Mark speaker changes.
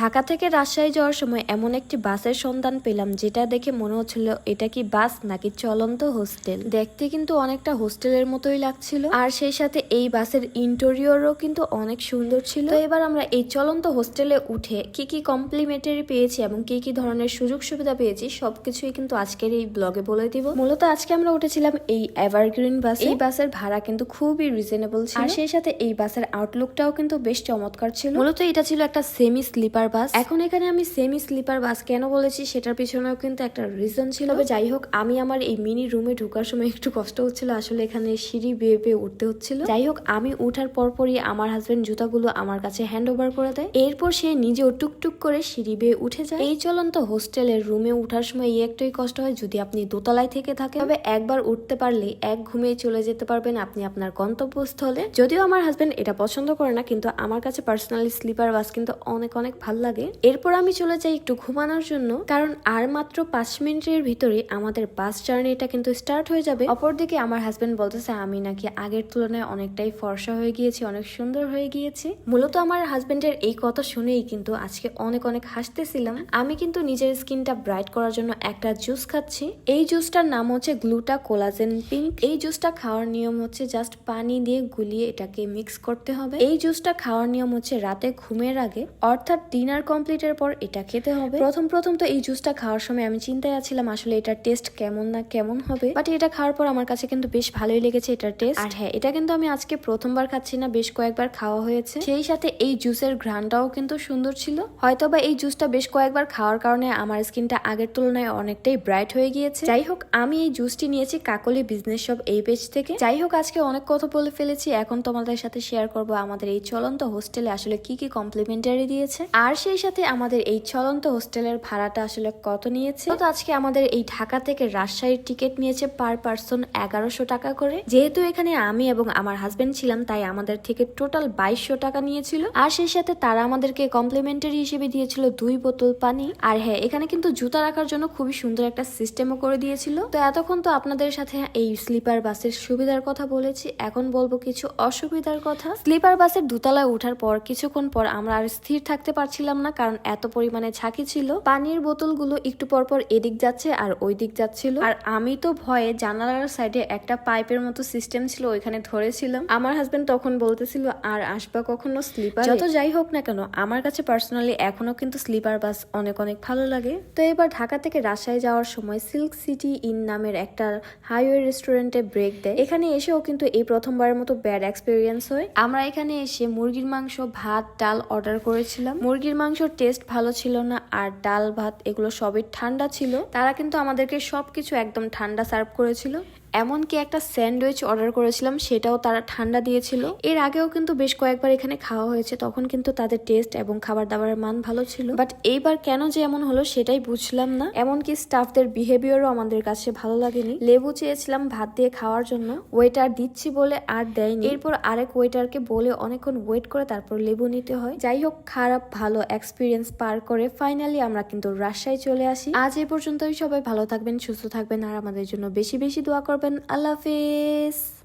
Speaker 1: ঢাকা থেকে রাজশাহী যাওয়ার সময় এমন একটি বাসের সন্ধান পেলাম যেটা দেখে মনে হচ্ছিল, এটা কি বাস নাকি চলন্ত হোস্টেল? দেখতে কিন্তু অনেকটা হোস্টেলের মতোই লাগছিল। আর সেই সাথে এই বাসের ইন্টেরিয়রও কিন্তু অনেক সুন্দর ছিল। এবার আমরা এই চলন্ত হোস্টেলে উঠে কি কি কমপ্লিমেন্টারি পেয়েছি এবং কি কি ধরনের সুযোগ সুবিধা পেয়েছি, সবকিছুই কিন্তু আজকের এই ব্লগে বলে দিব। মূলত আজকে আমরা উঠেছিলাম এই এভারগ্রিন বাস। এই বাসের ভাড়া কিন্তু খুবই রিজনেবল ছিল। আর সেই সাথে এই বাসের আউটলুকটাও কিন্তু বেশ চমৎকার ছিল। মূলত এটা ছিল একটা সেমি স্লিপার বাস এখন এখানে আমি সেমি স্লিপার বাস কেন বলেছি সেটার পিছনেও কিন্তু একটা রিজন ছিল। তবে যাই হোক আমি আমার এই মিনি রুমে ঢোকার সময় একটু কষ্ট হচ্ছিল আসলে এখানে সিঁড়ি বেয়ে বেয়ে উঠতে হচ্ছিল। যাই হোক আমি উঠার পরপরই আমার হাজবেন্ড জুতাগুলো আমার কাছে হ্যান্ড ওভার করে দেয়। এরপর সে নিজেও টুকটুক করে সিঁড়ি বেয়ে উঠে যায়। এই চলন্ত হোস্টেলের রুমে উঠার সময় এই একটাই কষ্ট হয় যদি আপনি দোতলায় থেকে থাকেন। তবে একবার উঠতে পারলে এক ঘুমিয়ে চলে যেতে পারবেন আপনি আপনার গন্তব্যস্থলে। যদিও আমার হাজবেন্ড এটা পছন্দ করে না কিন্তু আমার কাছে পার্সোনালি স্লিপার বাস কিন্তু অনেক অনেক ভালো লাগে। এরপর আমি চলে যাই একটু ঘুমানোর জন্য, কারণ আর মাত্র পাঁচ মিনিটের ভিতরে আমাদের বাস জার্নিটা কিন্তু স্টার্ট হয়ে যাবে। অপরদিকে আমার হাজবেন্ড বলতেছে, আমি নাকি আগের তুলনায় অনেকটাই ফর্সা হয়ে গিয়েছি, অনেক সুন্দর হয়ে গিয়েছি। মূলত আমার হাজবেন্ডের এই কথা শুনেই কিন্তু আজকে অনেক অনেক হাসতেছিলাম। আমি কিন্তু নিজের স্কিনটা ব্রাইট করার জন্য একটা জুস খাচ্ছি। এই জুসটার নাম হচ্ছে গ্লুটা কোলাজেন পিঙ্ক এই জুসটা খাওয়ার নিয়ম হচ্ছে জাস্ট পানি দিয়ে গুলিয়ে এটাকে মিক্স করতে হবে। এই জুসটা খাওয়ার নিয়ম হচ্ছে রাতে ঘুমের আগে, অর্থাৎ ডিনার কমপ্লিটের পর এটা খেতে হবে। প্রথম প্রথম তো এই জুসটা খাওয়ার সময় আমি চিন্তায় আছিলাম আসলে এটার টেস্ট কেমন না কেমন হবে। বাট এটা খাওয়ার পর আমার কাছে কিন্তু বেশ ভালোই লেগেছে এটার টেস্ট। আর হ্যাঁ এটা কিন্তু আমি আজকে প্রথমবার খাচ্ছি না, বেশ কয়েকবার খাওয়া হয়েছে। সেই সাথে এই জুসের ঘ্রাণটাও কিন্তু সুন্দর ছিল। হয়তোবা এই জুসটা বেশ কয়েকবার খাওয়ার কারণে আমার স্কিনটা আগের তুলনায় অনেকটাই ব্রাইট হয়ে গিয়েছে। যাই হোক, আমি এই জুসটি নিয়েছি কাকলি বিজনেস শপ এই পেজ থেকে। যাই হোক, আজকে অনেক কথা বলে ফেলেছি। এখন তোমাদের সাথে শেয়ার করব আমাদের এই চলন্ত হোস্টেলে আসলে কি কি কমপ্লিমেন্টারি দিয়েছে। আর সেই সাথে আমাদের এই চলন্ত হোস্টেলের ভাড়াটা আসলে কত নিয়েছে? তো আজকে আমাদের এই ঢাকা থেকে রাজশাহীর টিকিট নিয়েছে পার পার্সন এগারোশো টাকা করে। যেহেতু এখানে আমি এবং আমার হাজবেন্ড ছিলাম, তাই আমাদের থেকে টোটাল বাইশশো টাকা নিয়েছিল। আর সেই সাথে তারা আমাদেরকে কমপ্লিমেন্টারি হিসেবে দিয়েছিল দুই বোতল পানি। আর হ্যাঁ এখানে কিন্তু জুতা রাখার জন্য খুবই সুন্দর একটা সিস্টেমও করে দিয়েছিল। তো এতক্ষণ তো আপনাদের সাথে এই স্লিপার বাসের সুবিধার কথা বলেছি। এখন বলব কিছু অসুবিধার কথা। স্লিপার বাসের দোতলায় ওঠার পর, কিছুক্ষণ পর আমরা আর স্থির থাকতে পারছিলাম না, কারণ এত পরিমাণে ঝাঁকি ছিল। পানির বোতলগুলো একটু পর পর এদিক যাচ্ছে আর ওই দিক যাচ্ছিল। আর আমি তো ভয়ে জানালার সাইডে একটা পাইপের মতো সিস্টেম ছিল, ওইখানে ধরেছিলাম। আমার হাজবেন্ড তখন বলতেছিল, আর আসবা কখনো স্লিপার? যত যাই হোক না কেন, আমার কাছে পার্সোনালি এখনও কিন্তু স্লিপার বাস অনেক অনেক ভালো লাগে। তো এবার ঢাকা থেকে রাজশাহী যাওয়ার সময় সিল্ক সিটি ইন নামের একটা হাইওয়ে রেস্টুরেন্টে ব্রেক দেয়। এখানে এসেও কিন্তু এই প্রথমবারের মতো ব্যাড এক্সপিরিয়েন্স হয়। আমরা এখানে এসে মুরগির মাংস, ভাত, ডাল অর্ডার করেছিলাম। মুরগির মাংসর টেস্ট ভালো ছিল না আর ডাল ভাত এগুলো সবই ঠান্ডা ছিল। তারা কিন্তু আমাদেরকে সবকিছু একদম ঠান্ডা সার্ভ করেছিল। এমনকি একটা স্যান্ডউইচ অর্ডার করেছিলাম, সেটাও তারা ঠান্ডা দিয়েছিল। এর আগেও কিন্তু বেশ কয়েকবার এখানে খাওয়া হয়েছে, তখন কিন্তু তাদের টেস্ট এবং খাবার দাবারের মান ভালো ছিল। বাট এইবার কেন যে এমন হলো সেটাই বুঝলাম না। এমনকি স্টাফদের বিহেভিয়ারও আমাদের কাছে ভালো লাগেনি। লেবু চেয়েছিলাম ভাত দিয়ে খাওয়ার জন্য ওয়েটার দিচ্ছি বলে আর দেয়নি। এরপর আরেক ওয়েটারকে বলে অনেকক্ষণ ওয়েট করে তারপর লেবু নিতে হয়। যাই হোক, খারাপ, ভালো এক্সপিরিয়েন্স পার করে ফাইনালি আমরা কিন্তু রাজশাহী চলে আসি। আজ এ পর্যন্তই সবাই ভালো থাকবেন, সুস্থ থাকবেন, আর আমাদের জন্য বেশি বেশি দোয়া করবেন। আল্লাহ হাফেজ